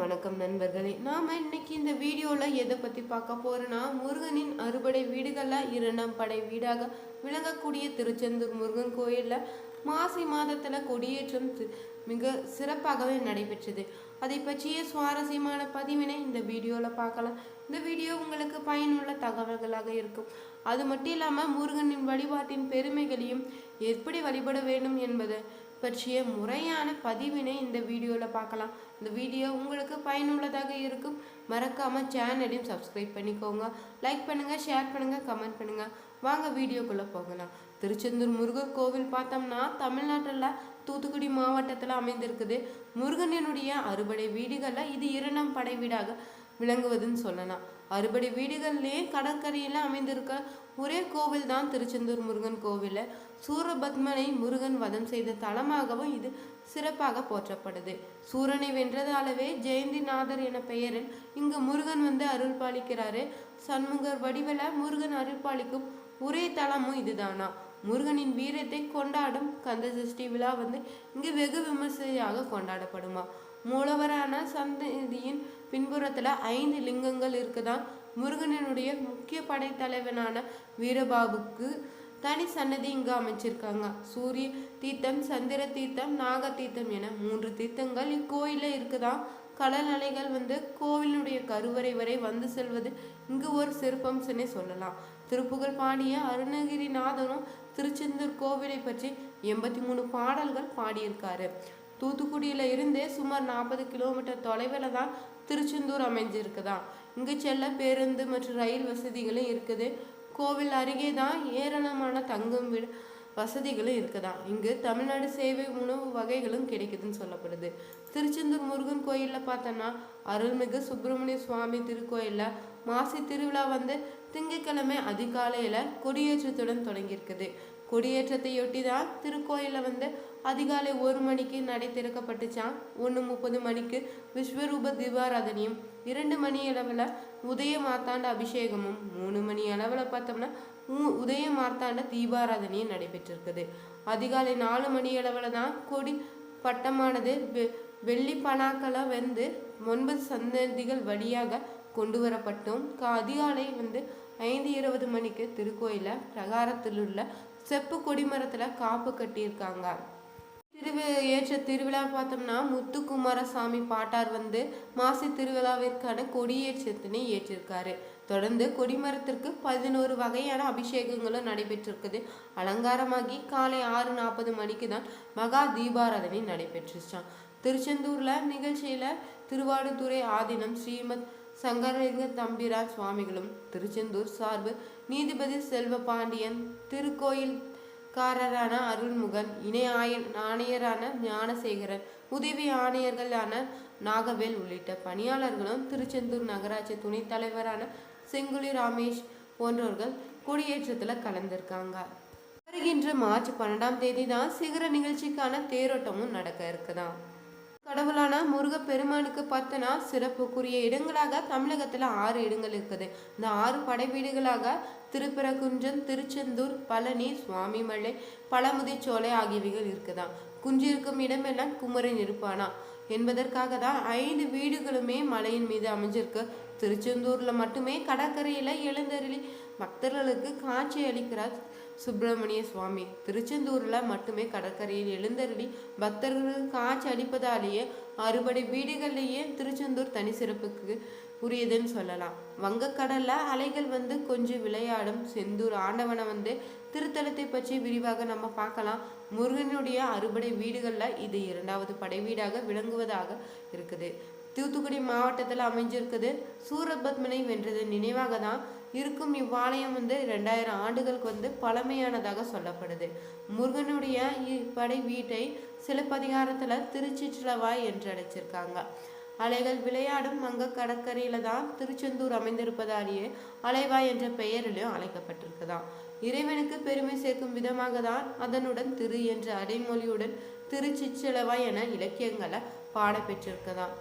வணக்கம் நண்பர்களே. நாம் இன்னைக்கு இந்த வீடியோவில் எதை பற்றி பார்க்க போகிறோன்னா முருகனின் அறுபடை வீடுகளில் இரண்டாம் படை வீடாக விளங்கக்கூடிய திருச்செந்தூர் முருகன் கோயிலில் மாசி மாதத்தில் கொடியேற்றம் மிக சிறப்பாகவே நடைபெற்றது. அதை பற்றிய சுவாரஸ்யமான பதிவினை இந்த வீடியோவில் பார்க்கலாம். இந்த வீடியோ உங்களுக்கு பயனுள்ள தகவல்களாக இருக்கும். அது மட்டும் இல்லாமல் முருகனின் வழிபாட்டின் பெருமைகளையும் எப்படி வழிபட வேண்டும் என்பதை பற்றிய முறையான பதிவினை இந்த வீடியோவில் பார்க்கலாம். இந்த வீடியோ உங்களுக்கு பயனுள்ளதாக இருக்கும். மறக்காமல் சேனலையும் சப்ஸ்கிரைப் பண்ணிக்கோங்க. லைக் பண்ணுங்கள் ஷேர் பண்ணுங்கள் கமெண்ட் பண்ணுங்க. வாங்க வீடியோக்குள்ளே போகலாம். திருச்செந்தூர் முருகர் கோவில் பார்த்தோம்னா தமிழ்நாட்டில் தூத்துக்குடி மாவட்டத்தில் அமைந்திருக்குது. முருகனினுடைய அறுபடை வீடுகளில் இது இரண்டாம் படை வீடாக விளங்குவதுன்னு சொல்லலாம். அறுபடை வீடுகள்லேயே கடற்கரையில் அமைந்திருக்க ஒரே கோவில் தான் திருச்செந்தூர் முருகன் கோவில். சூரபத்மனை முருகன் வதம் செய்த தலமாகவும் இது சிறப்பாக போற்றப்படுது. சூரனை வென்றதாலவே ஜெயந்திநாதர் என பெயரில் இங்கு முருகன் வந்து அருள் பாலிக்கிறாரு. சண்முகர் வடிவில் முருகன் அருள் பாலிக்கும் ஒரே தலமும் இதுதானா? முருகனின் வீரத்தை கொண்டாடும் கந்த சஷ்டி விழா வந்து இங்கு வெகு விமர்சையாக கொண்டாடப்படுமா? மூலவரான சந்ததியின் பின்புறத்துல ஐந்து லிங்கங்கள் இருக்குதான் முருகனினுடைய முக்கிய படைத்தலைவனான வீரபாபுக்கு தனி சன்னதி இங்கு அமைச்சிருக்காங்க. சூரிய தீர்த்தம் சந்திர தீர்த்தம் நாக தீர்த்தம் என மூன்று தீர்த்தங்கள் இக்கோயிலில் இருக்குதான் கடல் அலைகள் வந்து கோவிலுடைய கருவறை வரை வந்து செல்வது இங்கு ஒரு சிறப்பம்சனே சொல்லலாம். திருப்புகழ் பாடிய அருணகிரிநாதனும் திருச்செந்தூர் கோவிலை பற்றி எண்பத்தி மூணு பாடல்கள் பாடியிருக்காரு. தூத்துக்குடியில இருந்தே சுமார் நாற்பது கிலோமீட்டர் தொலைவில் தான் திருச்செந்தூர் அமைஞ்சிருக்குதா? இங்கு செல்ல பேருந்து மற்றும் ரயில் வசதிகளும் இருக்குது. கோவில் அருகே தான் ஏராளமான தங்கும் வீடு வசதிகளும் இருக்குதா? இங்கு தமிழ்நாடு சேவை உணவு வகைகளும் கிடைக்குதுன்னு சொல்லப்படுது. திருச்செந்தூர் முருகன் கோயிலில் பார்த்தோன்னா அருள்மிகு சுப்பிரமணிய சுவாமி திருக்கோயிலில் மாசி திருவிழா வந்து திங்கட்கிழமை அதிகாலையில் கொடியேற்றத்துடன் தொடங்கியிருக்குது. கொடியேற்றத்தையொட்டி தான் திருக்கோயிலில் வந்து அதிகாலை ஒரு மணிக்கு நடை திறக்கப்பட்டுச்சான் ஒன்று முப்பது மணிக்கு விஸ்வரூப தீபாராதனையும் இரண்டு மணி அளவில் உதய மார்த்தாண்ட அபிஷேகமும் மூணு மணி அளவில் பார்த்தோம்னா உதய மார்த்தாண்ட தீபாராதனையும் நடைபெற்றிருக்குது. அதிகாலை நாலு மணி அளவில் தான் கொடி பட்டமானது வெ- வெள்ளி பனாக்களை வந்து ஒன்பது சந்ததிகள் வழியாக கொண்டு வரப்பட்டும். அதிகாலை வந்து ஐந்து இருபது மணிக்கு திருக்கோயில பிரகாரத்தில் உள்ள செப்பு கொடிமரத்தில் காப்பு கட்டியிருக்காங்க. திருவி ஏற்ற திருவிழா பார்த்தோம்னா முத்துக்குமாரசாமி பாட்டார் வந்து மாசி திருவிழாவிற்கான கொடியேற்றத்தினை ஏற்றிருக்காரு. தொடர்ந்து கொடிமரத்திற்கு பதினோரு வகையான அபிஷேகங்களும் நடைபெற்றிருக்குது. அலங்காரமாகி காலை ஆறு நாற்பது மணிக்கு தான் மகா தீபாராதனை நடைபெற்றுச்சான் திருச்செந்தூரில் நிகழ்ச்சியில் திருவாடுதுறை ஆதீனம் ஸ்ரீமத் சங்கரலிங்க தம்பிராஜ் சுவாமிகளும் திருச்செந்தூர் சார்பு நீதிபதி செல்வ பாண்டியன் திருக்கோயில் காரரான அருள்முகன் இணை ஆய- ஆணையரான ஞானசேகரன் உதவி ஆணையர்களான நாகவேல் உள்ளிட்ட பணியாளர்களும் திருச்செந்தூர் நகராட்சி துணைத் தலைவரான செங்குலி ராமேஷ் போன்றவர்கள் கொடியேற்றத்தில் கலந்திருக்காங்க. வருகின்ற மார்ச் பன்னெண்டாம் தேதி தான் சிகர நிகழ்ச்சிக்கான தேரோட்டமும் நடக்க இருக்குதான் கடவுளான முருகப்பெருமானுக்கு பார்த்தனா சிறப்புக்குரிய இடங்களாக தமிழகத்தில் ஆறு இடங்கள் இருக்குது. இந்த ஆறு படைவீடுகளாக திருப்பரங்குன்றம் திருச்செந்தூர் பழனி சுவாமிமலை பழமுதிச்சோலை ஆகியவைகள் இருக்குதான் குஞ்சிருக்கும் இடமெல்லாம் குமரன் இருப்பானா என்பதற்காக தான் ஐந்து வீடுகளுமே மலையின் மீது அமைஞ்சிருக்கு. திருச்செந்தூர்ல மட்டுமே கடற்கரையில எழுந்தருளி பக்தர்களுக்கு காட்சி அளிக்கிறார் சுப்பிரமணிய சுவாமி. திருச்செந்தூர்ல மட்டுமே கடற்கரையில் எழுந்தருளி பக்தர்களுக்கு காட்சி அளிப்பதாலேயே அறுபடை வீடுகள்லேயே திருச்செந்தூர் தனி சிறப்புக்கு புரியுதுன்னு சொல்லலாம். வங்கக்கடல்ல அலைகள் வந்து கொஞ்சம் விளையாடும். செந்தூர் ஆண்டவனை வந்து திருத்தலத்தை பற்றி விரிவாக நம்ம பார்க்கலாம். முருகனுடைய அறுபடை வீடுகளில் இது இரண்டாவது படை வீடாக விளங்குவதாக இருக்குது. தூத்துக்குடி மாவட்டத்தில் அமைஞ்சிருக்குது. சூரபத்மனை வென்றது நினைவாக தான் இருக்கும் இவ்வாலயம் வந்து ரெண்டாயிரம் ஆண்டுகளுக்கு வந்து பழமையானதாக சொல்லப்படுது. முருகனுடைய இப்படை வீட்டை சிலப்பதிகாரத்தில் திருச்சிற்றலவாய் என்று அழைச்சிருக்காங்க அலைகள் விளையாடும் அங்க கடற்கரையில தான் திருச்செந்தூர் அமைந்திருப்பதாலேயே அலைவாய் என்ற பெயரிலும் அழைக்கப்பட்டிருக்கதாம். இறைவனுக்கு பெருமை சேர்க்கும் விதமாக தான் அதனுடன் திரு என்ற அடைமொழியுடன் திருச்சிச்செலவா என இலக்கியங்களை பாடப்பெற்றிருக்கதாம்.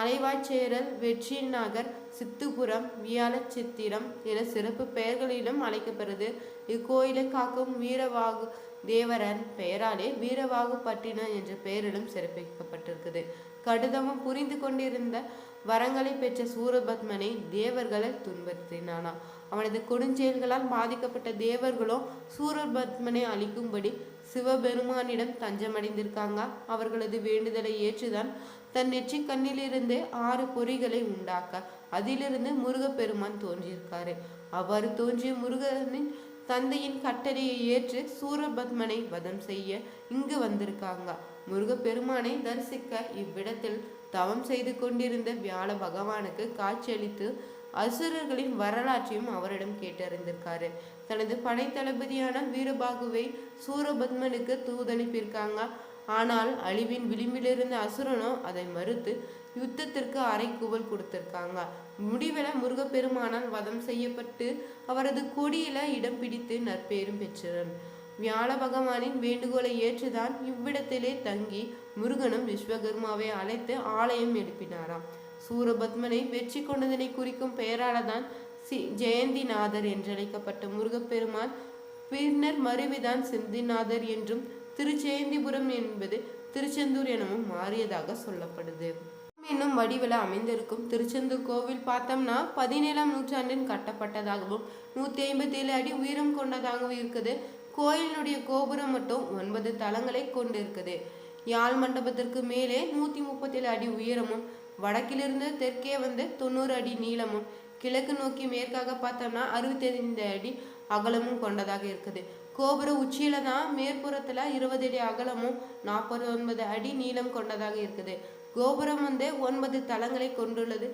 அலைவாய்ச்சேரல் வெற்றி நகர் சித்துபுரம் வியாழச்சித்திரம் என சிறப்பு பெயர்களிலும் அழைக்கப்படுது. இக்கோயிலை காக்கும் வீரவாகு தேவரன் பெயராலே வீரவாகுப்பட்டினம் என்ற பெயரிலும் சிறப்பிக்கப்பட்டிருக்குது. கடிதமும் புரிந்து கொண்டிருந்த வரங்களை பெற்ற சூரபத்மனை தேவர்களை துன்புறுத்தினானா. அவனது கொடுஞ்செயல்களால் பாதிக்கப்பட்ட தேவர்களோ சூரபத்மனை அழிக்கும்படி சிவபெருமானிடம் தஞ்சமடைந்திருக்காங்க. அவர்களது வேண்டுதலை ஏற்றுதான் தன் நெற்றி கண்ணிலிருந்து ஆறு பொறிகளை உண்டாக்க அதிலிருந்து முருகப்பெருமான் தோன்றியிருக்காரு. அவ்வாறு தோன்றிய முருகனின் தந்தையின் கட்டளையை ஏற்று சூரபத்மனை வதம் செய்ய இங்கு வந்திருக்காங்க. முருகப்பெருமானை தரிசிக்க இவ்விடத்தில் தவம் செய்து கொண்டிருந்த வியாழ பகவானுக்கு காட்சியளித்து அசுரர்களின் வரலாற்றையும் அவரிடம் கேட்டறிந்திருக்காரு. தனது படைத்தளபதியான வீரபாகுவை சூரபத்மனுக்கு தூதனுப்பியிருக்காங்க. ஆனால் அழிவின் விளிம்பிலிருந்த அசுரனோ அதை மறுத்து யுத்தத்திற்கு அரைக்கூவல் கொடுத்திருக்காங்க. முடிவில் முருகப்பெருமானால் வதம் செய்யப்பட்டு அவரது கொடியில இடம் பிடித்து நற்பெயரும் பெற்றனர். வியாழ பகவானின் வேண்டுகோளை ஏற்றுதான் இவ்விடத்திலே தங்கி முருகனும் விஸ்வகர்மாவை அழைத்து ஆலயம் எழுப்பினாராம். சூரபத்மனை வெற்றி கொண்டதனை குறிக்கும் பெயரால்தான் சி ஜெயந்திநாதர் என்றழைக்கப்பட்ட முருகப்பெருமான் பின்னர் மருவிதான் சிந்திநாதர் என்றும் திருச்செயந்திபுரம் என்பது திருச்செந்தூர் எனவும் மாறியதாக சொல்லப்படுது. என்னும் வடிவில் அமைந்திருக்கும் திருச்செந்தூர் கோவில் பார்த்தோம்னா பதினேழாம் நூற்றாண்டில் கட்டப்பட்டதாகவும் நூற்றி ஐம்பத்தி ஏழு அடி உயரம் கொண்டதாகவும் இருக்குது. கோயிலினுடைய கோபுரம் மட்டும் ஒன்பது தளங்களை கொண்டிருக்குது. யாழ் மண்டபத்திற்கு மேலே நூற்றி முப்பத்தேழு அடி உயரமும் வடக்கிலிருந்து தெற்கே வந்து தொண்ணூறு அடி நீளமும் கிழக்கு நோக்கி மேற்காக பார்த்தோம்னா அறுபத்தி ஐந்து அடி அகலமும் கொண்டதாக இருக்குது. கோபுர உச்சியில தான் மேற்புறத்துல இருபது அடி அகலமும் நாற்பது ஒன்பது அடி நீளம் கொண்டதாக இருக்குது. கோபுரம் வந்து ஒன்பது தளங்களை கொண்டுள்ளது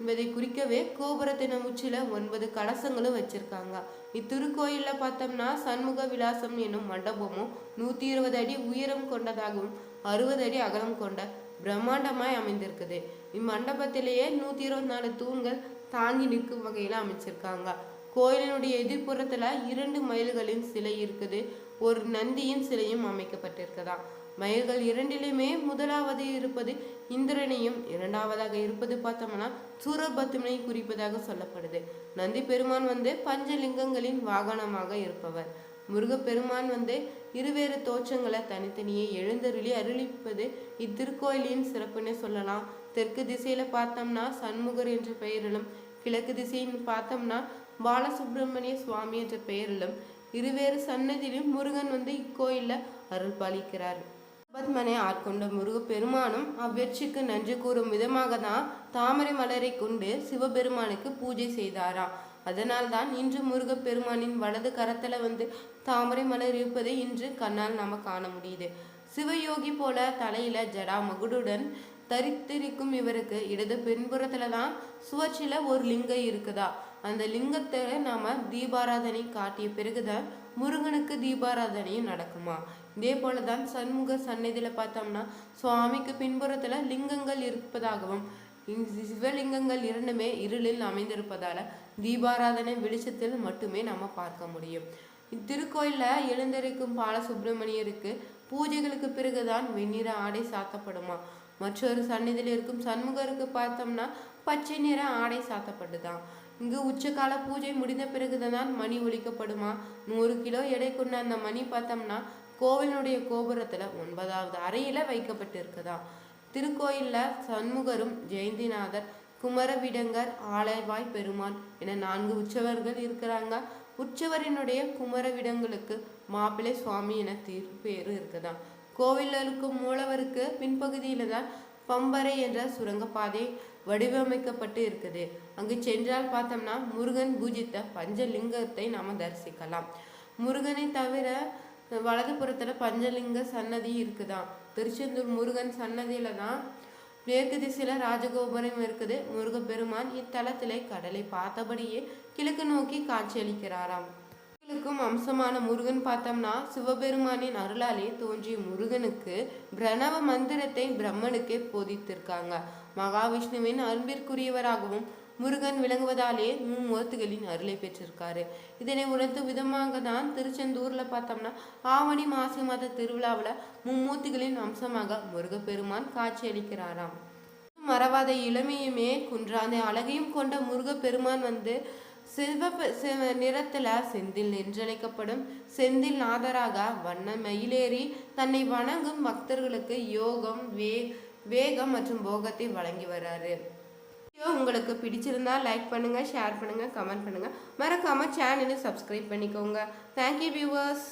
என்பதை குறிக்கவே கோபுரத்தின் உச்சியில ஒன்பது கலசங்களும் வச்சிருக்காங்க. இத்திருக்கோயிலில் பார்த்தோம்னா சண்முக விலாசம் என்னும் மண்டபமும் நூத்தி இருபது அடி உயரம் கொண்டதாகவும் அறுபது அடி அகலம் கொண்ட பிரம்மாண்டமாய் அமைந்திருக்குது. இம்மண்டபத்திலேயே நூத்தி இருபத்தி நாலு தூண்கள் தாங்கி நிற்கும் வகையில அமைச்சிருக்காங்க. கோயிலினுடைய எதிர்ப்புறத்துல இரண்டு மயில்களின் சிலை இருக்குது. ஒரு நந்தியின் சிலையும் அமைக்கப்பட்டிருக்குதா? மயில்கள் இரண்டிலுமே முதலாவது இருப்பது இந்திரனையும் இரண்டாவதாக இருப்பது பார்த்தோம்னா சூரபத்மனை குறிப்பதாக சொல்லப்படுது. நந்தி பெருமான் வந்து பஞ்சலிங்கங்களின் வாகனமாக இருப்பவர். முருகப்பெருமான் வந்து இருவேறு தோற்றங்களை தனித்தனியே எழுந்தருளி அருளிப்பது இத்திருக்கோயிலின் சிறப்புன்னு சொல்லலாம். தெற்கு திசையில பார்த்தோம்னா சண்முகர் என்ற பெயரிலும் கிழக்கு திசைன்னு பார்த்தோம்னா பாலசுப்பிரமணிய சுவாமி என்ற பெயரிலும் இருவேறு சன்னதியிலும் முருகன் வந்து இக்கோயில்ல அருள் பாலிக்கிறார் பத்மனை ஆட்கொண்ட முருகப்பெருமானும் அவ்வெற்றிக்கு நன்றி கூறும் விதமாக தான் தாமரை மலரை கொண்டு சிவபெருமானுக்கு பூஜை செய்தாராம் அதனால்தான் இன்று முருகப்பெருமானின் வலது கரத்துல வந்து தாமரை மலர் இருப்பதை இன்று கண்ணால் நாம் காண முடியுது. சிவயோகி போல தலையில ஜடா மகுடுடன் தரித்திருக்கும் இவருக்கு இடது பின்புறத்துல தான் சுவற்றில ஒரு லிங்கம் இருக்குதா? அந்த லிங்கத்தை நாம் தீபாராதனை காட்டிய பிறகுதான் முருகனுக்கு தீபாராதனையும் நடக்குமா? இதே போலதான் சண்முக சன்னதியில் பார்த்தோம்னா சுவாமிக்கு பின்புறத்தில் லிங்கங்கள் இருப்பதாகவும் சிவலிங்கங்கள் இரண்டுமே இருளில் அமைந்திருப்பதால் தீபாராதனை வெளிச்சத்தில் மட்டுமே நம்ம பார்க்க முடியும். இத்திருக்கோயிலில் எழுந்திருக்கும் பாலசுப்பிரமணியருக்கு பூஜைகளுக்கு பிறகுதான் வெண்ணிற ஆடை சாத்தப்படுமா? மற்றொரு சந்நிதியில் இருக்கும் சண்முகருக்கு பார்த்தோம்னா பச்சை நிற ஆடை சாத்தப்பட்டுதான். இங்கு உச்சகால பூஜை முடிந்த பிறகுதான் மணி ஒழிக்கப்படுமா நூறு கிலோ எடை கொண்ட அந்த மணி பார்த்தோம்னா கோவிலுடைய கோபுரத்துல ஒன்பதாவது அறையில வைக்கப்பட்டு இருக்குதா திருக்கோயில்ல சண்முகரும் ஜெயந்திநாதர் குமரவிடங்கர் ஆலயவாய் பெருமான் என நான்கு உற்சவர்கள் இருக்கிறாங்க. உற்சவரினுடைய குமரவிடங்களுக்கு மாப்பிள்ளை சுவாமி என தீர்ப்பேரு இருக்குதாம் கோவிலில் இருக்கும் மூலவருக்கு பின்பகுதியில தான் பம்பரை என்ற சுரங்கப்பாதை வடிவமைக்கப்பட்டு இருக்குது. அங்கு சென்றால் பார்த்தோம்னா முருகன் பூஜித்த பஞ்சலிங்கத்தை நாம தரிசிக்கலாம். முருகனை தவிர வலதுபுறத்துல பஞ்சலிங்க சன்னதி இருக்குதான் திருச்செந்தூர் முருகன் சன்னதியில தான் மேற்கு திசையில ராஜகோபுரம் இருக்குது. முருகப்பெருமான் இத்தலத்திலே கடலை பார்த்தபடியே கிழக்கு நோக்கி காட்சியளிக்கிறாராம். கோயிலுக்கும் அம்சமான முருகன் பார்த்தோம்னா சிவபெருமானின் அருளாலே தோன்றிய முருகனுக்கு பிரணவ மந்திரத்தை பிரம்மனுக்கே போதித்திருக்காங்க. மகாவிஷ்ணுவின் அன்பிற்குரியவராகவும் முருகன் விளங்குவதாலே மும்மூர்த்திகளின் அருளை பெற்றிருக்காரு. இதனை உணர்த்தும் விதமாக தான் திருச்செந்தூர்ல பார்த்தோம்னா ஆவணி மாசி மாத திருவிழாவில் மும்மூர்த்திகளின் அம்சமாக முருகப்பெருமான் காட்சியளிக்கிறாராம். மறவாத இளமையுமே குன்றாந்த அழகையும் கொண்ட முருகப்பெருமான் வந்து சிவப்பு சிவ நிறத்துல செந்தில் என்றழைக்கப்படும் செந்தில் நாதராக வண்ண மயிலேறி தன்னை வணங்கும் பக்தர்களுக்கு யோகம் வே வேகம் மற்றும் போகத்தை வழங்கி வர்றாரு வீடியோ உங்களுக்கு பிடிச்சிருந்தா லைக் பண்ணுங்கள் ஷேர் பண்ணுங்கள் கமெண்ட் பண்ணுங்கள் மறக்காமல் சேனலை சப்ஸ்கிரைப் பண்ணிக்கோங்க. Thank you viewers